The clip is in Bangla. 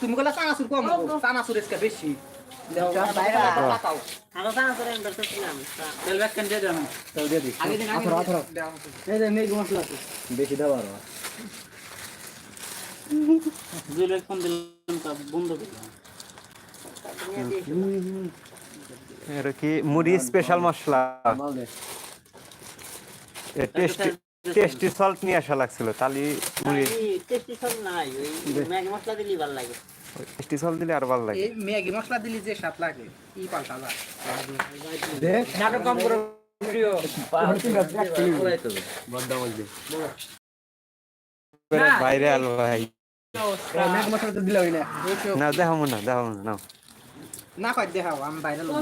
তুমি গলা চানাচুর কম চানাচুর এসকে বেশি। বেশি মুড়ি স্পেশাল মশলা? টেস্টি টেস্টি সল্ট নিয়ে আসা লাগছিল তালি মুড়ি। টেস্টি সব নাই ওই ম্যাগি মশলা দিলেই ভালো লাগে। টেস্টি সল্ট দিলে আর ভালো লাগে। এই ম্যাগি মশলা দিলি যে স্বাদ লাগে ই পাল্টা যায় দে। নাটক কম করে ভিডিও বদ্দা বল দে বাইরে আলো ভাই মেঘ মশলা তো দিলাম না। না দেখাবো না দেখাবো না না কয় দেখাও আমি বাইরে লোক